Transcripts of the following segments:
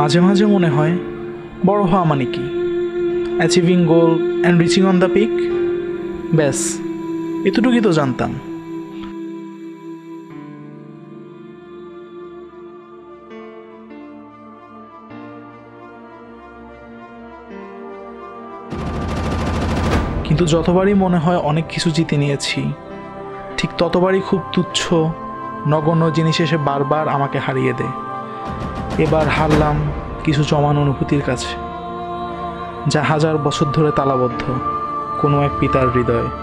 মাঝে মাঝে মনে হয়, বড় হওয়া মানে কি? Achieving goal and reaching on the peak ব্যাস, এতটুকুই তো জানতাম। কিন্তু যতবারই মনে হয় অনেক কিছু জিতে নিয়েছি, ঠিক ততবারই খুব তুচ্ছ, নগণ্য জিনিস এসে বারবার আমাকে হারিয়ে দেয়। এবার হারলাম কিছু জমান অনুভূতির কাছে, যা হাজার বছর ধরে তালাবদ্ধ কোনো এক পিতার হৃদয়ে।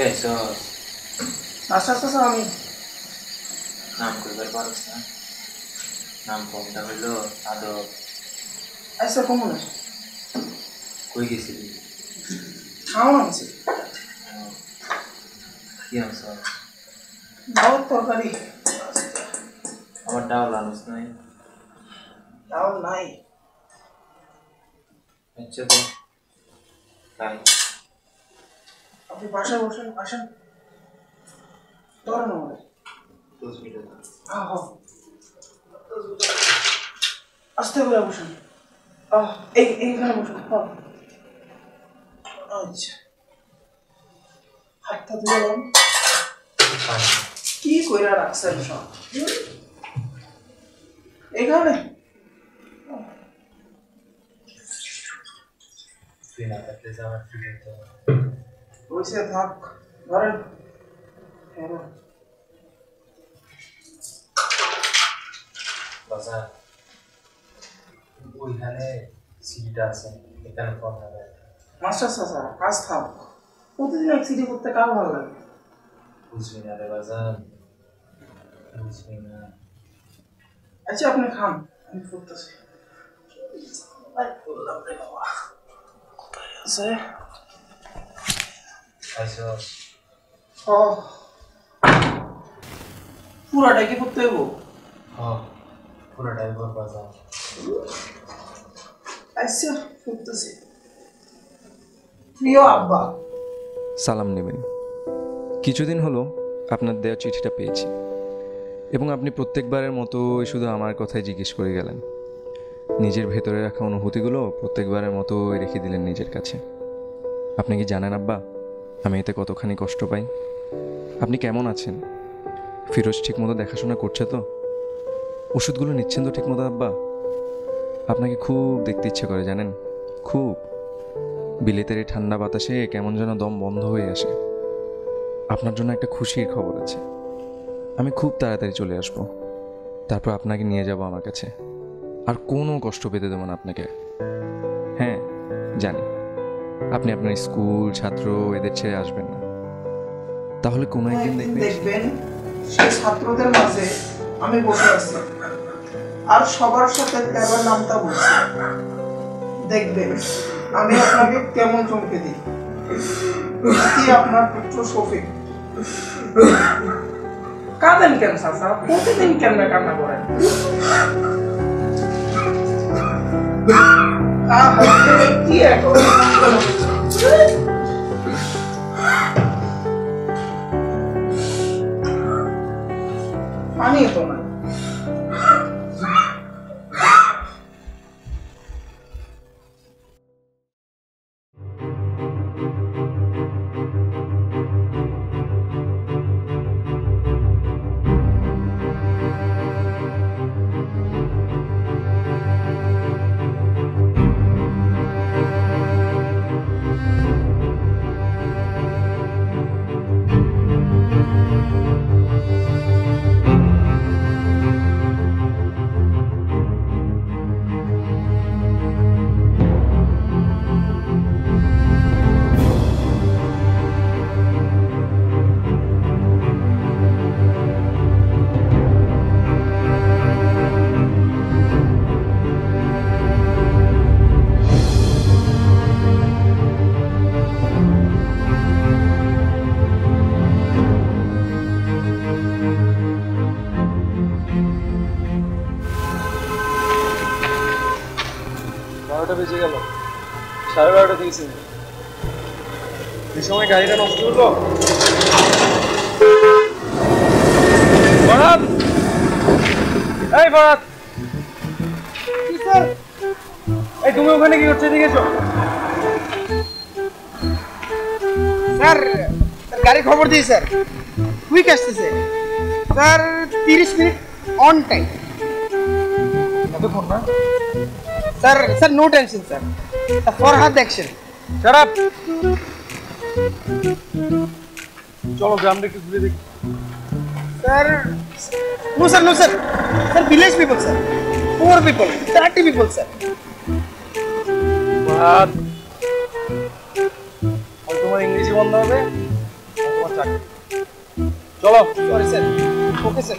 হয়েছ আচ্ছা আচ্ছা আমি নাম কইবার পারস না। নাম কমটা হইল আদব। আচ্ছা কমো না। কই গেছিলি? খাওয়ানো আছে কি আনছ? দাওয়ার তরকারি। আমার ডাল আনস নাই? দাও নাই। আচ্ছা তো তাই আপনি বাসায় বসেন আসেন। ধরেন আমাদের। হ্যাঁ। আস্তে করে বসেন। এই এইখানে বসুন। হ্যাঁ। আচ্ছা। হাতটা ধুলাম কি কইরা রাখছেন সব? এখানে যে আমার ফিরে যেতে হবে। বসে থাক ধরেন। হ্যাঁ। বাজার ওইখানে সিটটা আছে এখানে ফোন হবে। মাস্টার চাচা কাজ থাক। প্রতিদিন এক সিটি করতে কার ভালো লাগে? বুঝবি না রে বাজার বুঝবি না। আচ্ছা আপনি খান আমি করতেছি কোথায় আছে? পুরাটা কি করতে হইব? হ পুরো ড্রাইভার বাজার। আচ্ছা করতেছি। প্রিয় আব্বা। সালাম নেবেন। কিছুদিন হলো আপনার দেওয়া চিঠিটা পেয়েছি এবং আপনি প্রত্যেকবারের মতো শুধু আমার কথাই জিজ্ঞেস করে গেলেন। নিজের ভেতরে রাখা অনুভূতিগুলো প্রত্যেকবারের মতো রেখে দিলেন নিজের কাছে। আপনি কি জানেন আব্বা? আমি এতে কতখানি কষ্ট পাই? আপনি কেমন আছেন? ফিরোজ ঠিকমতো দেখাশোনা করছে তো? ওষুধগুলো নিচ্ছেন তো ঠিকমতো, আব্বা? আপনাকে খুব দেখতে ইচ্ছে করে, জানেন? খুব। বিলেতের এই ঠান্ডা বাতাসে কেমন যেন দম বন্ধ হয়ে আসে। আপনার জন্য একটা খুশির খবর আছে। আমি খুব তাড়াতাড়ি চলে আসব। তারপর আপনাকে নিয়ে যাব আমার কাছে। আর কোনো কষ্ট পেতে দেবো না আপনাকে। হ্যাঁ জানি। আপনি আপনার স্কুল ছাত্র এদের ছেড়ে আসবেন না। তাহলে কোনো একদিন দেখবেন সেই ছাত্রদের মাঝে আমি বসে আছি। আর সবার সাথে তেবার নামটা বলছি। দেখবেন আমি আপনাকে কেমন চমকে দিই। আপনার পুত্র শফিক। কাঁদেন কেন চাচা? প্রতিদিন কেমনে কান্না করেন? কি এখন পানি তো সাড়ে বারোটা দিয়েছি। এই সময় গাড়িটা নষ্ট হলো। ফরাদ! এই ফরাদ! এই, তুমি ওখানে কি করছ এদিকে স্যার গাড়ি খবর দিই, স্যার। কুইক আসতেছে। স্যার, তিরিশ মিনিট অন টাইম এতক্ষণ না? Sir sir no tension sir Farhad action Shut up! চলো গ্রামটা একটু ঘুরে দেখি sir no sir no sir sir village people sir poor people dirty people sir আর আর তোমার ইংরেজি বন্ধ হবে আর তোমার চাকরি চলো sorry sir okay sir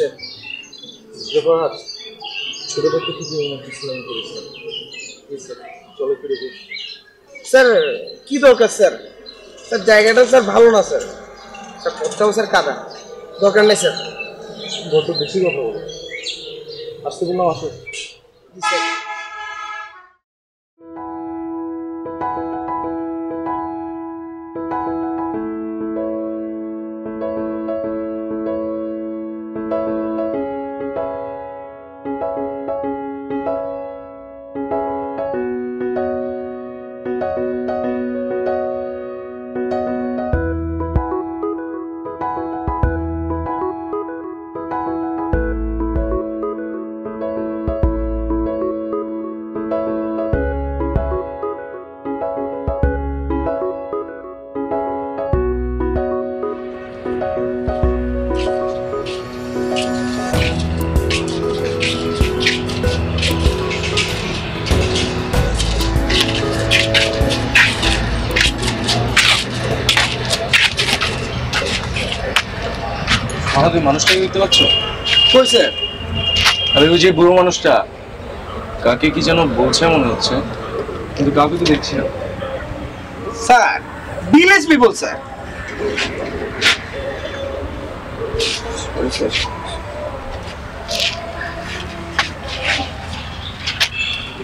Sir জফরাত ছোট থেকে খুবই উন্নত ইসলাম করেছেন স্যার চলো ফিরে স্যার কি দরকার স্যার? স্যার জায়গাটা স্যার ভালো না স্যার। স্যার পথটাও স্যার কাদা। দরকার নেই স্যার। বড্ড বেশি কথা বলো। আসতে বললাম আসো? স্যার। আমাকে মানুষটাকে দেখতে পাচ্ছ কই স্যার? আরে ওই যে বুড়ো মানুষটা কাকে কি যেন বলছে মনে হচ্ছে কিন্তু কাউকে তো দেখছি না। Sir village people sir.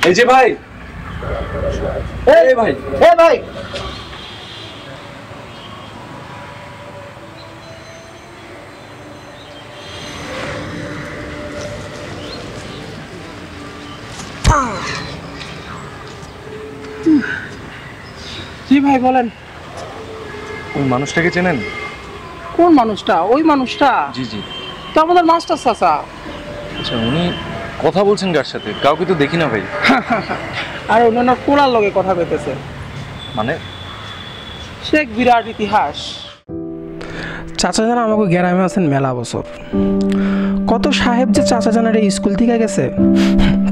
এই যে ভাই এই ভাই। এ ভাই। জি ভাই বলেন। ওই মানুষটাকে চেনেন? কোন মানুষটা? ওই মানুষটা? জি জি। তো আমাদের মাস্টার চাচা। আচ্ছা উনি কথা বলছেন কার সাথে? কাউকে তো দেখি না ভাই। আর অন্যান্য কোলার লগে কথা পেতেছে মানে? সে এক বিরাট ইতিহাস। চাচা জান আমাকে গ্রামে আছেন মেলা বছর। কত সাহেব যে চাচা জানের এই স্কুল থেকে গেছে,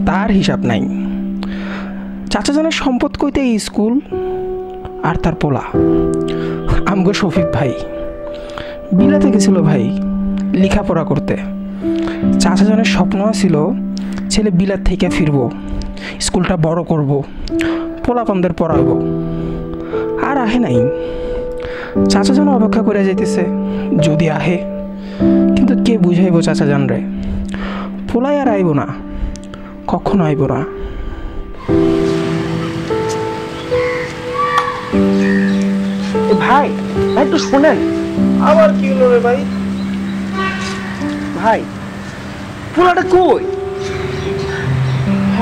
তার হিসাব নাই। চাচা জানের সম্পদ কইতে এই স্কুল আর তার পোলা। আমগো শফিক ভাই। বিলাতে গেছিল ভাই লেখাপড়া করতে। চাচা জানের স্বপ্ন ছিল ছেলে বিলাত থেকে ফিরবো, স্কুলটা বড় করব, পোলাপানদের পড়াবো। আর আহে নাই। চাচা যেন অপেক্ষা করে যাইতেছে। যদি আহে, কিন্তু কে বুঝাইব চাচা জান রে পোলাই আর আইব না, কখনো আইব না। ভাই ভাই, একটু শোনেন। আবার কি হলো রে ভাই? ভাই, পোলাটা কই?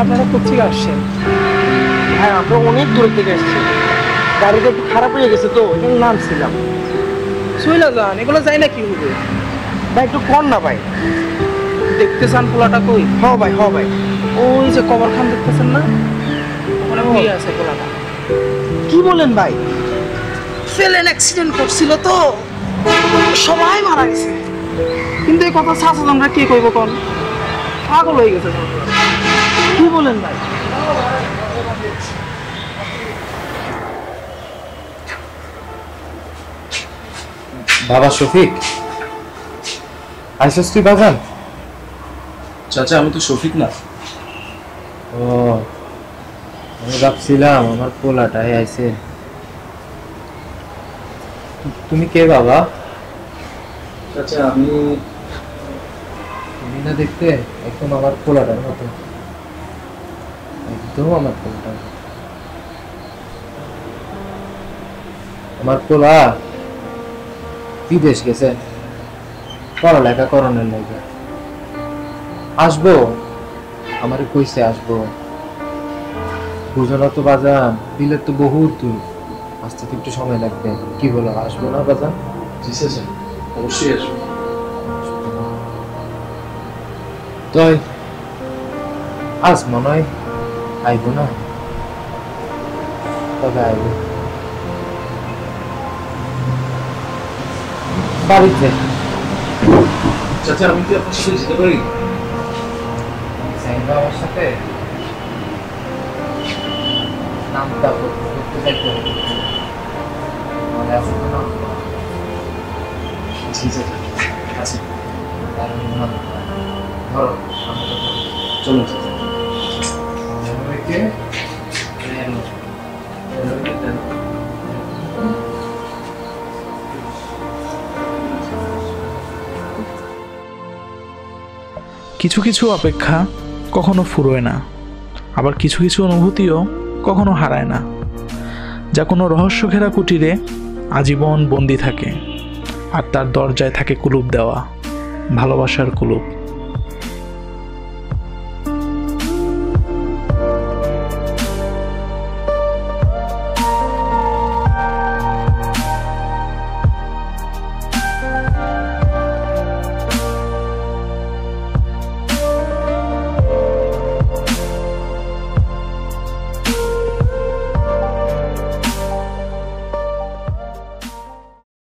আপনারা কোথেকে আসছেন? ভাই, আমরা অনেক দূর থেকে এসেছি। গাড়িটা একটু খারাপ হয়ে গেছে তো এখানে নামছিলাম। চইলা যান এগুলো যাই না কি হবে ভাই একটু কর না ভাই। দেখতে চান পোলাটা কই? হ ভাই হ ভাই। ওই যে কবরখান দেখতেছেন না? ওখানে হয়ে আছে পোলাটা। কি বলেন ভাই? ফেলেন অ্যাক্সিডেন্ট করছিল তো। সবাই মারা গেছে। কিন্তু এই কথা আমরা কে কইব কোন? পাগল হয়ে গেছে। কি বলেন ভাই? বাবা শফিক? আইসস তুই বাজান? চাচা আমি তো শফিক না। ও আমি ভাবছিলাম আমার পোলাটাই আইছে তুমি কে বাবা? চাচা আমি তুমি না দেখতে একদম আমার পোলাটার মতো। একদম আমার পোলাটা আমার পোলা? বিদেশ গেছে পড়ালেখা করণের লাগে আসব আমার কইছে আসব। বুঝো না তো বাজান বিলের তো বহুত দূর আসতে তো একটু সময় লাগবে। কি বলো আসব না বাজান? জি অবশ্যই আসব। তাই আজ মনে হয় আইব না? তবে আইব? বাড়িতে। চাচা আমি কি আপনার সাথে যেতে পারি? সাইবা আমার সাথে নামটা করতে চাইতে মনে আছে তো জি চাচা ধরো চলুন চাচা। এভাবে কিছু কিছু অপেক্ষা কখনো ফুরোয় না, আবার কিছু কিছু অনুভূতিও কখনো হারায় না। যা কোনো রহস্য ঘেরা কুটিরে আজীবন বন্দি থাকে, আর তার দরজায় থাকে কুলুপ দেওয়া, ভালোবাসার কুলুপ।